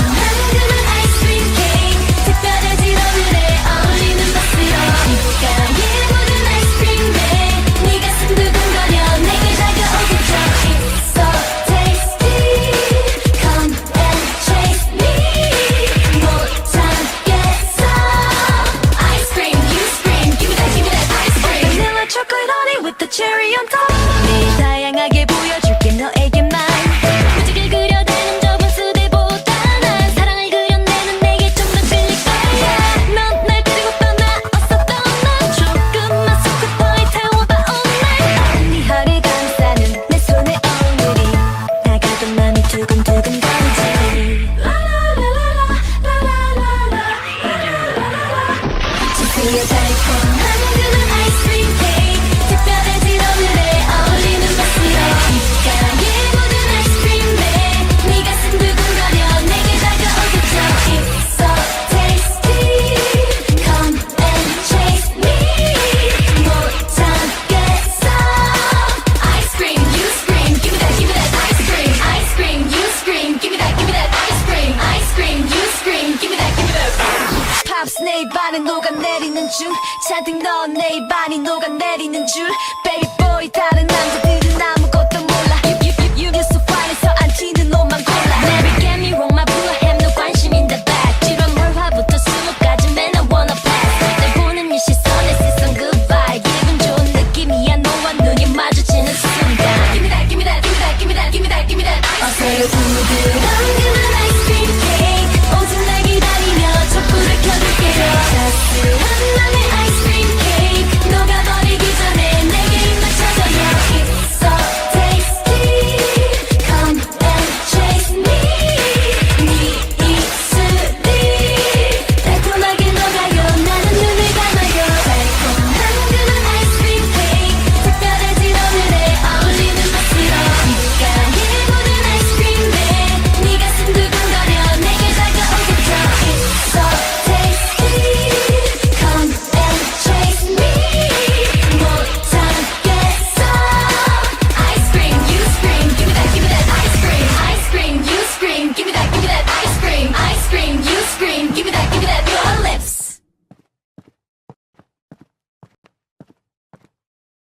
Yeah. 그의 달콤한 그는 내 입안에 녹아내리는 중 잔뜩 넣은 내 입안이 녹아내리는 줄. Baby boy 다른 남자들은 아무것도